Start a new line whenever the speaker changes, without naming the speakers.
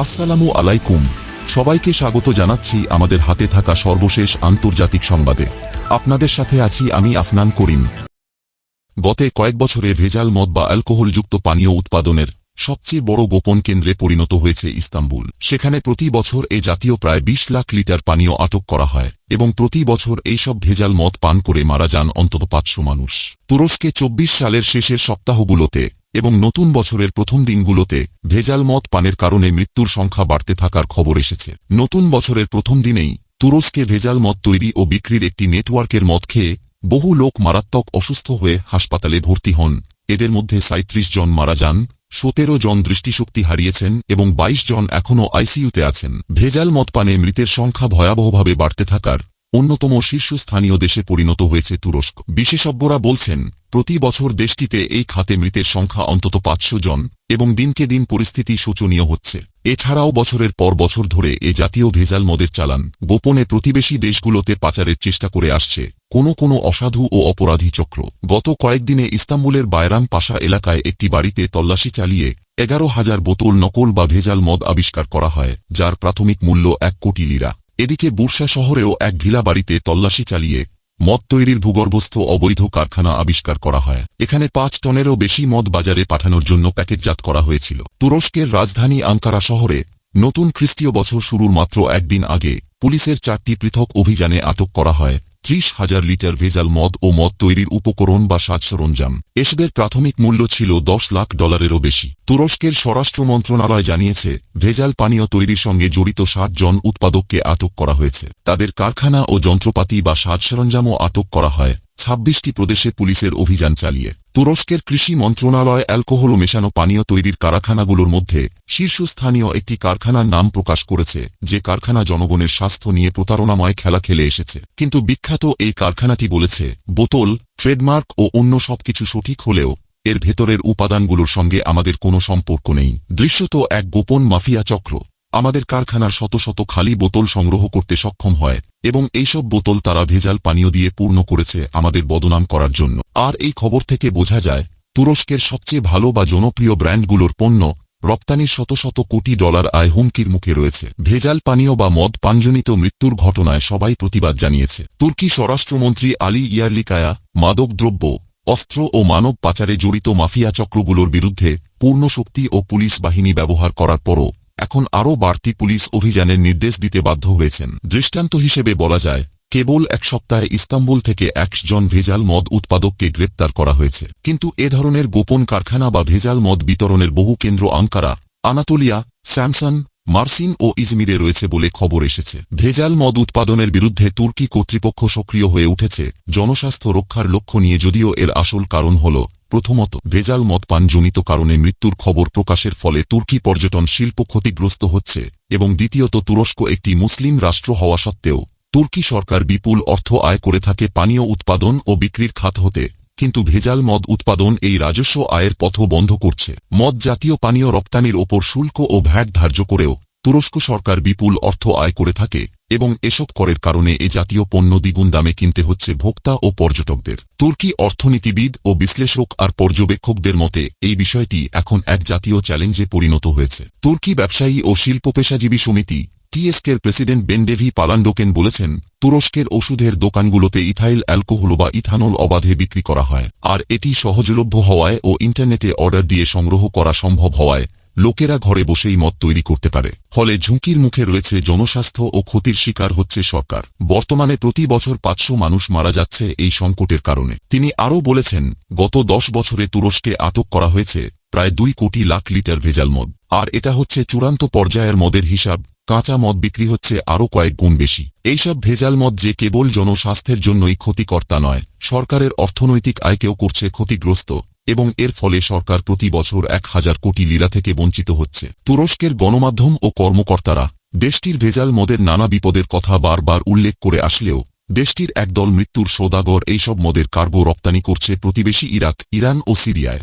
আসসালামু আলাইকুম। সবাইকে স্বাগত জানাচ্ছি আমাদের হাতে থাকা সর্বশেষ আন্তর্জাতিক সংবাদে। আপনাদের সাথে আছি আমি আফনান করিম। গতে কয়েক বছরে ভেজাল মদ বা অ্যালকোহলযুক্ত পানীয় উৎপাদনের সবচেয়ে বড় গোপন কেন্দ্রে পরিণত হয়েছে ইস্তাম্বুল। সেখানে প্রতি বছর এ জাতীয় প্রায় ২০ লাখ লিটার পানীয় আটক করা হয় এবং প্রতি বছর এইসব ভেজাল মদ পান করে মারা যান অন্তত পাঁচশো মানুষ। তুরস্কে চব্বিশ সালের শেষের সপ্তাহগুলোতে এবং নতুন বছরের প্রথম দিনগুলোতে ভেজাল মদ পানের কারণে মৃত্যুর সংখ্যা বাড়তে থাকার খবর এসেছে। নতুন বছরের প্রথম দিনেই তুরস্কে ভেজাল মদ তৈরি ও বিক্রির একটি নেটওয়ার্কের মদ খেয়ে বহু লোক মারাত্মক অসুস্থ হয়ে হাসপাতালে ভর্তি হন। এদের মধ্যে সাঁত্রিশ জন মারা যান, সতেরো জন দৃষ্টিশক্তি হারিয়েছেন এবং ২২ জন এখনও আইসিইউতে আছেন। ভেজাল মদ পানে মৃতের সংখ্যা ভয়াবহভাবে বাড়তে থাকার অন্যতম শীর্ষস্থানীয় দেশে পরিণত হয়েছে তুরস্ক। বিশেষজ্ঞরা বলছেন, প্রতি বছর দেশটিতে এই খাতে মৃতের সংখ্যা অন্তত পাঁচশো জন এবং দিনকে দিন পরিস্থিতি শোচনীয় হচ্ছে। এছাড়াও বছরের পর বছর ধরে এ জাতীয় ভেজাল মদের চালান গোপনে প্রতিবেশী দেশগুলোতে পাচারের চেষ্টা করে আসছে। কোনো কোনো অসাধু ও অপরাধী চক্র গত কয়েকদিনে ইস্তাম্বুলের বায়রাম পাশা এলাকায় একটি বাড়িতে তল্লাশি চালিয়ে এগারো হাজার বোতল নকল বা ভেজাল মদ আবিষ্কার করা হয়, যার প্রাথমিক মূল্য এক কোটি লিরা। এদিকে বুরসা শহরেও এক ভিলা বাড়িতে তল্লাশি চালিয়ে মদ তৈরির ভূগর্ভস্থ অবৈধ কারখানা আবিষ্কার করা হয়। এখানে পাঁচ টনেরও বেশি মদ বাজারে পাঠানোর জন্য প্যাকেটজাত করা হয়েছিল। তুরস্কের রাজধানী আঙ্কারা শহরে নতুন খ্রিস্টীয় বছর শুরুর মাত্র একদিন আগে পুলিশের চারটি পৃথক অভিযানে আটক করা হয়। ত্রিশ হাজার লিটার ভেজাল মদ ও মদ তৈরির উপকরণ বা সাজ সরঞ্জাম। এসবের প্রাথমিক মূল্য ছিল দশ লাখ ডলারেরও বেশি। তুরস্কের স্বরাষ্ট্র মন্ত্রণালয় জানিয়েছে, ভেজাল পানীয় তৈরির সঙ্গে জড়িত ষাট জন উৎপাদককে আটক করা হয়েছে। তাদের কারখানা ও যন্ত্রপাতি বা সাজ সরঞ্জামও আটক করা হয়। ছাব্বিশটি প্রদেশে পুলিশের অভিযান চালিয়ে। তুরস্কের কৃষি মন্ত্রণালয় অ্যালকোহল মেশানো পানীয় তৈরির কারখানাগুলোর মধ্যে শীর্ষস্থানীয় একটি কারখানার নাম প্রকাশ করেছে, যে কারখানা জনগণের স্বাস্থ্য নিয়ে প্রতারণাময় খেলা খেলে এসেছে। কিন্তু বিখ্যাত এই কারখানাটি বলেছে, বোতল, ট্রেডমার্ক ও অন্য সবকিছু সঠিক হলেও এর ভেতরের উপাদানগুলোর সঙ্গে আমাদের কোনো সম্পর্ক নেই। দৃশ্যত এক গোপন মাফিয়া চক্র। আমাদের কারখানার শত শত খালি বোতল সংগ্রহ করতে সক্ষম হয়, এবং এইসব বোতল তারা ভেজাল পানীয় দিয়ে পূর্ণ করেছে আমাদের বদনাম করার জন্য। আর এই খবর থেকে বোঝা যায়, তুরস্কের সবচেয়ে ভালো বা জনপ্রিয় ব্র্যান্ডগুলোর পণ্য রপ্তানির শত শত কোটি ডলার আয় হুমকির মুখে রয়েছে। ভেজাল পানীয় বা মদ পানজনিত মৃত্যুর ঘটনায় সবাই প্রতিবাদ জানিয়েছে। তুর্কি স্বরাষ্ট্রমন্ত্রী আলী ইয়ারলিকায়া মাদক দ্রব্য অস্ত্র ও মানব পাচারে জড়িত মাফিয়া চক্রগুলোর বিরুদ্ধে পূর্ণ শক্তি ও পুলিশ বাহিনী ব্যবহার করার পরও এখন আরও বাড়তি পুলিশ অভিযানের নির্দেশ দিতে বাধ্য হয়েছেন। দৃষ্টান্ত হিসেবে বলা যায়, কেবল এক সপ্তাহে ইস্তাম্বুল থেকে একজন ভেজাল মদ উৎপাদককে গ্রেপ্তার করা হয়েছে। কিন্তু এ ধরনের গোপন কারখানা বা ভেজাল মদ বিতরণের বহু কেন্দ্র আঙ্কারা, আনাতোলিয়া, স্যামসন, মার্সিন ও ইজমিরে রয়েছে বলে খবর এসেছে। ভেজাল মদ উৎপাদনের বিরুদ্ধে তুর্কি কর্তৃপক্ষ সক্রিয় হয়ে উঠেছে। জনস্বাস্থ্য রক্ষার লক্ষ্য নিয়ে যদিও এর আসল কারণ হল প্রথমত, ভেজাল মদ পানজনিত কারণে মৃত্যুর খবর প্রকাশের ফলে তুর্কি পর্যটন শিল্প ক্ষতিগ্রস্ত হচ্ছে এবং দ্বিতীয়ত, তুরস্ক একটি মুসলিম রাষ্ট্র হওয়া সত্ত্বেও, তুর্কি সরকার বিপুল অর্থ আয় করে থাকে পানীয় উৎপাদন ও বিক্রির খাত হতে। কিন্তু ভেজাল মদ উৎপাদন এই রাজস্ব আয়ের পথ বন্ধ করছে। মদ জাতীয় পানীয় রপ্তানির ওপর শুল্ক ও ভ্যাট ধার্য করেও তুরস্ক সরকার বিপুল অর্থ আয় করে থাকে এবং এসব করের কারণে এ জাতীয় পণ্য দ্বিগুণ দামে কিনতে হচ্ছে ভোক্তা ও পর্যটকদের। তুর্কি অর্থনীতিবিদ ও বিশ্লেষক আর পর্যবেক্ষকদের মতে, এই বিষয়টি এখন এক জাতীয় চ্যালেঞ্জে পরিণত হয়েছে। তুর্কি ব্যবসায়ী ও শিল্প পেশাজীবী সমিতি টিএসকের প্রেসিডেন্ট বেনডেভি পালান্ডোকেন বলেছেন, তুরস্কের ওষুধের দোকানগুলোতে ইথাইল, অ্যালকোহল বা ইথানল অবাধে বিক্রি করা হয়, আর এটি সহজলভ্য হওয়ায় ও ইন্টারনেটে অর্ডার দিয়ে সংগ্রহ করা সম্ভব হওয়ায় লোকেরা ঘরে বসেই মদ তৈরি করতে পারে। ফলে ঝুঁকির মুখে রয়েছে জনস্বাস্থ্য ও ক্ষতির শিকার হচ্ছে সরকার। বর্তমানে প্রতি বছর পাঁচশো মানুষ মারা যাচ্ছে এই সংকটের কারণে। তিনি আরও বলেছেন, গত দশ বছরে তুরস্কে আটক করা হয়েছে প্রায় দুই কোটি লাখ লিটার ভেজাল মদ। আর এটা হচ্ছে চূড়ান্ত পর্যায়ের মদের হিসাব। কাঁচা মদ বিক্রি হচ্ছে আরও কয়েক গুণ বেশি। এইসব ভেজাল মদ যে কেবল জনস্বাস্থ্যের জন্যই ক্ষতিকর্তা নয়, সরকারের অর্থনৈতিক আয়কেও করছে ক্ষতিগ্রস্ত। এবং এর ফলে সরকার প্রতি বছর এক হাজার কোটি লীলা থেকে বঞ্চিত হচ্ছে। তুরস্কের গণমাধ্যম ও কর্মকর্তারা দেশটির ভেজাল মদের নানা বিপদের কথা বারবার উল্লেখ করে আসলেও দেশটির একদল মৃত্যুর সৌদাগর এইসব মদের কার্গো রপ্তানি করছে প্রতিবেশী ইরাক, ইরান ও সিরিয়ায়।